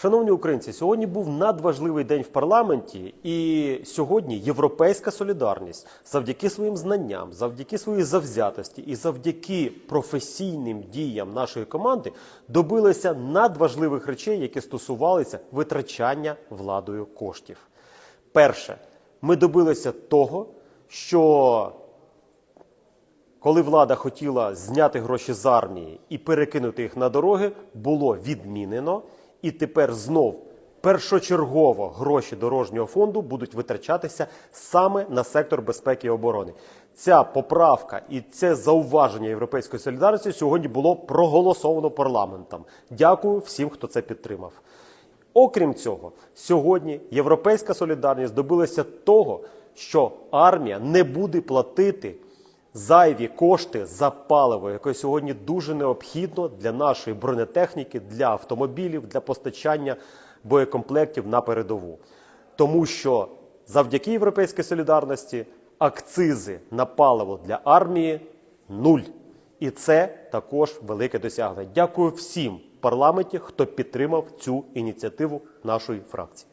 Шановні українці, сьогодні був надважливий день в парламенті, і сьогодні європейська солідарність завдяки своїм знанням, завдяки своїй завзятості і завдяки професійним діям нашої команди добилася надважливих речей, які стосувалися витрачання владою коштів. Перше, ми добилися того, що коли влада хотіла зняти гроші з армії і перекинути їх на дороги, було відмінено, і тепер знов першочергово гроші дорожнього фонду будуть витрачатися саме на сектор безпеки і оборони. Ця поправка і це зауваження Європейської солідарності сьогодні було проголосовано парламентом. Дякую всім, хто це підтримав. Окрім цього, сьогодні Європейська солідарність добилася того, що армія не буде платити зайві кошти за паливо, яке сьогодні дуже необхідно для нашої бронетехніки, для автомобілів, для постачання боєкомплектів на передову. Тому що завдяки Європейській солідарності акцизи на паливо для армії нуль. І це також велике досягнення. Дякую всім парламенті, хто підтримав цю ініціативу нашої фракції.